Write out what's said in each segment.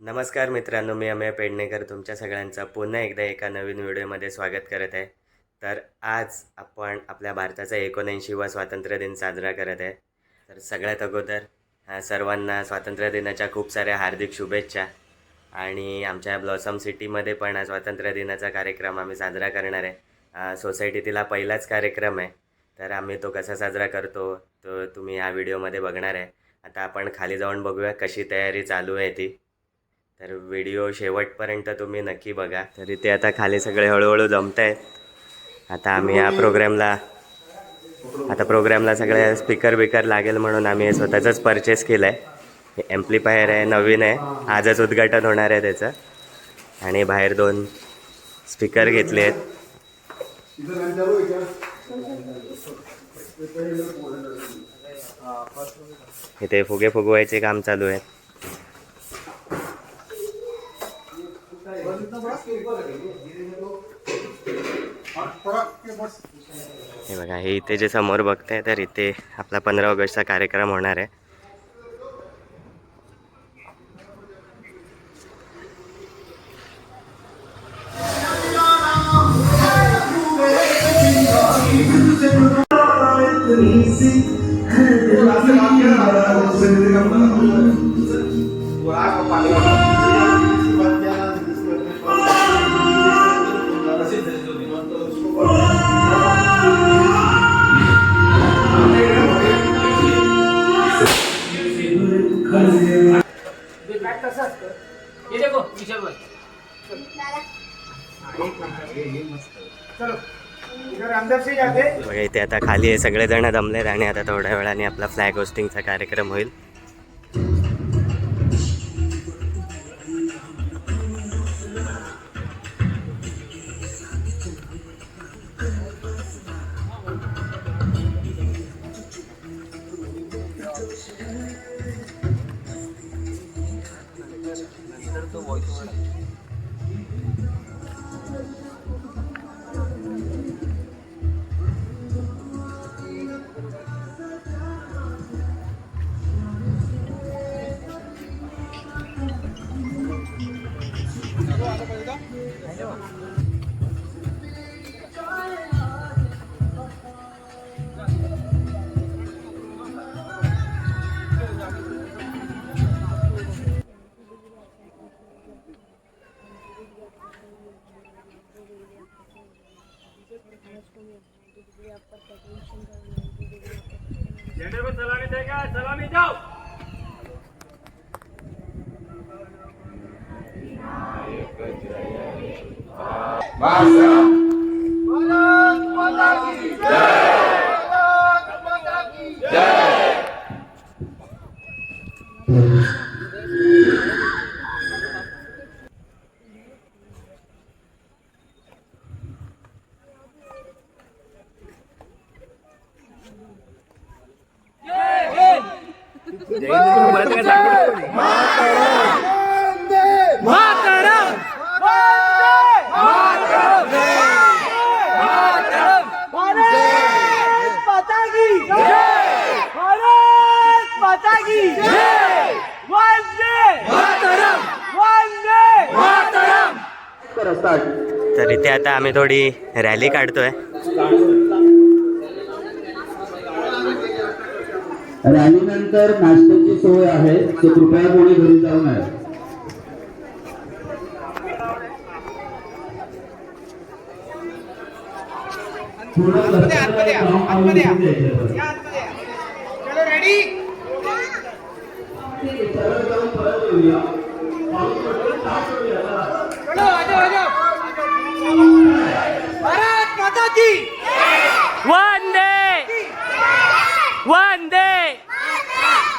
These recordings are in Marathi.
नमस्कार मित्रांनो मी अमेय पेडणेकर तुमच्या सगळ्यांचं पुन्हा एकदा एका नवीन व्हिडिओमध्ये स्वागत करत आहे. तर आज आपण आपल्या भारताचा एकोणऐंशीवा स्वातंत्र्य दिन साजरा करत आहे. तर सगळ्यात अगोदर सर्वांना स्वातंत्र्य दिनाच्या खूप साऱ्या हार्दिक शुभेच्छा आणि आमच्या ब्लॉसम सिटीमध्ये पण स्वातंत्र्य दिनाचा कार्यक्रम आम्ही साजरा करणार आहे. सोसायटीतला पहिलाच कार्यक्रम आहे. तर आम्ही तो कसा साजरा करतो तो तुम्ही ह्या व्हिडिओमध्ये बघणार आहे. आता आपण खाली जाऊन बघूया कशी तयारी चालू आहे ती. तर व्हिडिओ शेवटपर्यंत तुम्ही नक्की बघा. तरी ते आता खाली सगळे हळूहळू जमत आहेत आता आम्ही या प्रोग्रामला आता प्रोग्रामला सगळे स्पीकर बिकर लागेल म्हणून आम्ही हे स्वतःचंच परचेस केलं आहे हे ॲम्प्लिफायर आहे नवीन आहे. आजच उद्घाटन होणार आहे त्याचं. आणि बाहेर दोन स्पीकर घेतले आहेत. इथे फुगे फुगवायचे काम चालू आहे हे बघा हे इथे जे समोर बघताय तर इथे आपला पंधरा ऑगस्टचा कार्यक्रम होणार आहे. बॅग बघा इथे आता खाली हे सगळेजण जमलेत आणि आता थोड्या वेळाने आपला फ्लॅग होस्टिंगचा कार्यक्रम होईल. झंडे को सलामी देगा सलामी जाओ माता की जय भारत माता की जय वंदे मातरम वंदे मातरम तर इथे आता आम्ही थोडी रॅली काढतोय. रॅलीनंतर नाश्त्याची सोय आहे ते कृपया कोणी घरी जाऊ नये. रस्त्याला जाऊन आवरून द्यायचं. चलो रेडी सरळ जाऊन परत येऊया. चलो आ जाओ आ जाओ भारत माता की वंदे वंदे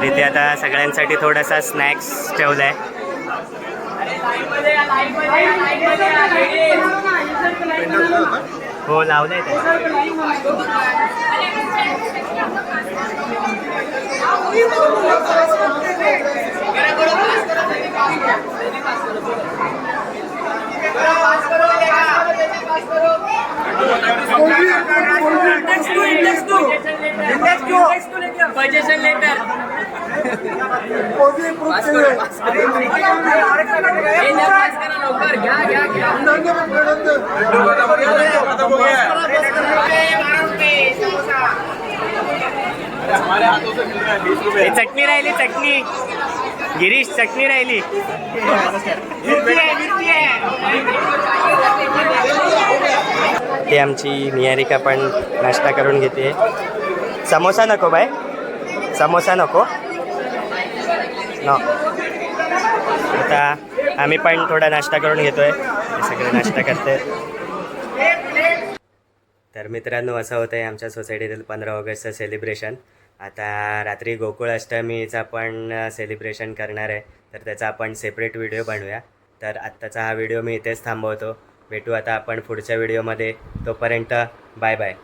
तर इथे आता सगळ्यांसाठी थोडासा स्नॅक्स ठेवला आहे हो लावलंय ते Suggestion letter. चटणी राहिली चटणी. गिरीश चटणी राहिली. ते आमची निहारिका पण नाश्ता करून घेते. समोसा नको बाय. समोसा नको. न आता आम्ही पण थोडा नाश्ता करून घेतोय. आहे सगळे नाश्ता करते. तर मित्रांनो असं होतं आहे आमच्या सोसायटीतील पंधरा ऑगस्टचं सेलिब्रेशन आता रात्री गोकुळ अष्टमीचा पण सेलिब्रेशन करणार आहे. तर त्याचा आपण सेपरेट व्हिडिओ बनवूया. तर आत्ताचा हा व्हिडिओ मी इथेच थांबवतो. भेटू आता आपण पुढच्या व्हिडिओमध्ये तोपर्यंत बाय बाय